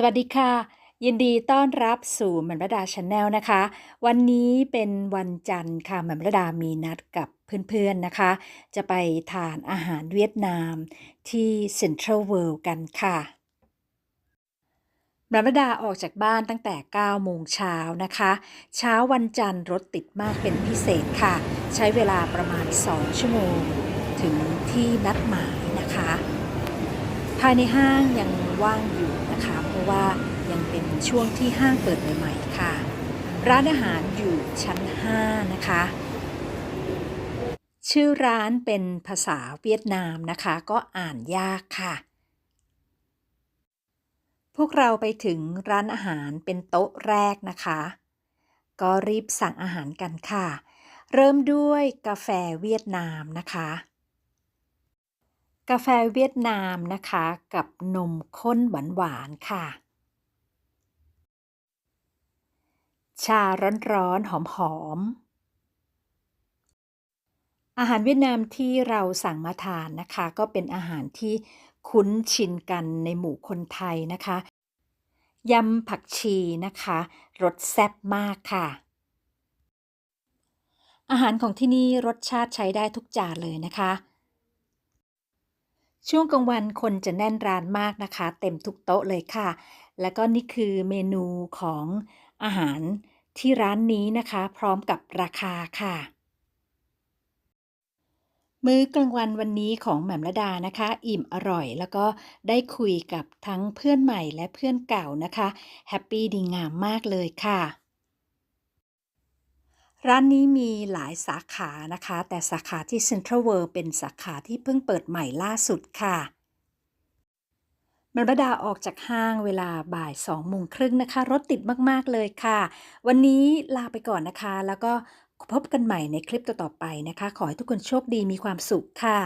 สวัสดีค่ะ ยินดีต้อนรับสู่แหม่มระดาชาแนลนะคะ วันนี้เป็นวันจันทร์ค่ะแหม่มระดามีนัดกับเพื่อนๆนะคะ จะไปทานอาหารเวียดนามที่เซ็นทรัลเวิลด์กันค่ะแหม่มรดาออกจากบ้านตั้งแต่ 9 โมงเช้านะคะ เช้าวันจันทร์รถติดมากเป็นพิเศษค่ะ ใช้เวลาประมาณ 2 ชั่วโมง ถึงที่นัดหมายนะคะ ภายในห้างยังว่างอยู่ ว่ายังเป็นช่วงที่ห้างเปิดใหม่ๆค่ะ ร้านอาหารอยู่ชั้น 5 นะคะ ชื่อร้านเป็นภาษาเวียดนามนะคะ ก็อ่านยากค่ะ พวกเราไปถึงร้านอาหารเป็นโต๊ะแรกนะคะ ก็รีบสั่งอาหารกันค่ะ เริ่มด้วยกาแฟเวียดนามนะคะกาแฟเวียดนามนะคะ กับนมข้นหวานๆค่ะ ชาร้อนๆ หอมๆ อาหารเวียดนามที่เราสั่งมาทานนะคะ ก็เป็นอาหารที่คุ้นชินกันในหมู่คนไทยนะคะ ยำผักชีนะคะ รสแซ่บมากค่ะ อาหารของที่นี่รสชาติใช้ได้ทุกจานเลยนะคะ ช่วงกลางวันคนจะแน่นร้านมากนะคะ เต็มทุกโต๊ะเลยค่ะ แล้วก็นี่คือเมนูของอาหาร ที่ร้านนี้นะคะ พร้อมกับราคาค่ะ มื้อกลางวันวันนี้ของแหม่มระดานะคะ อิ่มอร่อย แล้วก็ได้คุยกับทั้งเพื่อนใหม่และเพื่อนเก่านะคะแฮปปี้ดีงามมากเลยค่ะร้านนี้มีหลายสาขานะคะ แต่สาขาที่เซ็นทรัลเวิลด์เป็นสาขาที่เพิ่งเปิดใหม่ล่าสุดค่ะ ม่มรดาออกจากห้างเวลาบ่ายสองโมงครึ่งนะคะ รถติดมาก ๆ เลยค่ะ วันนี้ลาไปก่อนนะคะ แล้วก็พบกันใหม่ในคลิปต่อๆไปนะคะ ขอให้ทุกคนโชคดีมีความสุขค่ะ